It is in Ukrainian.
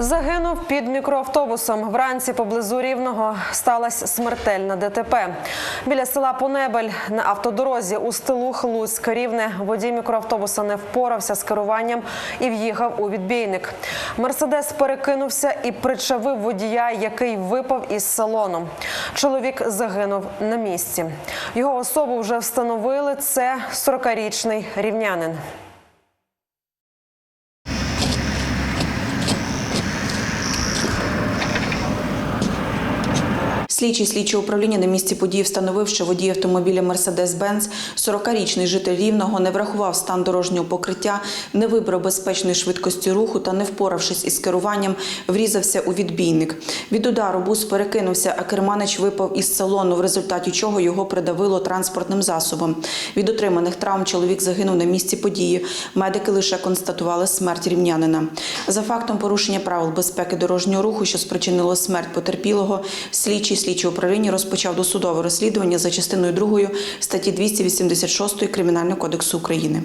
Загинув під мікроавтобусом. Вранці поблизу Рівного сталася смертельна ДТП. Біля села Понебель на автодорозі у стилух Луцьк Рівне водій мікроавтобуса не впорався з керуванням і в'їхав у відбійник. Мерседес перекинувся і причавив водія, який випав із салону. Чоловік загинув на місці. Його особу вже встановили. Це 40-річний рівнянин. Слідчий слідчого управління на місці події встановив, що водій автомобіля Mercedes-Benz, 40-річний житель Рівного, не врахував стан дорожнього покриття, не вибрав безпечної швидкості руху та, не впоравшись із керуванням, врізався у відбійник. Від удару бус перекинувся, а керманич випав із салону, в результаті чого його придавило транспортним засобом. Від отриманих травм чоловік загинув на місці події. Медики лише констатували смерть рівнянина. За фактом порушення правил безпеки дорожнього руху, що спричинило смерть потерпілого, слідчий слідчого управління розпочав досудове розслідування за частиною 2 статті 286 Кримінального кодексу України.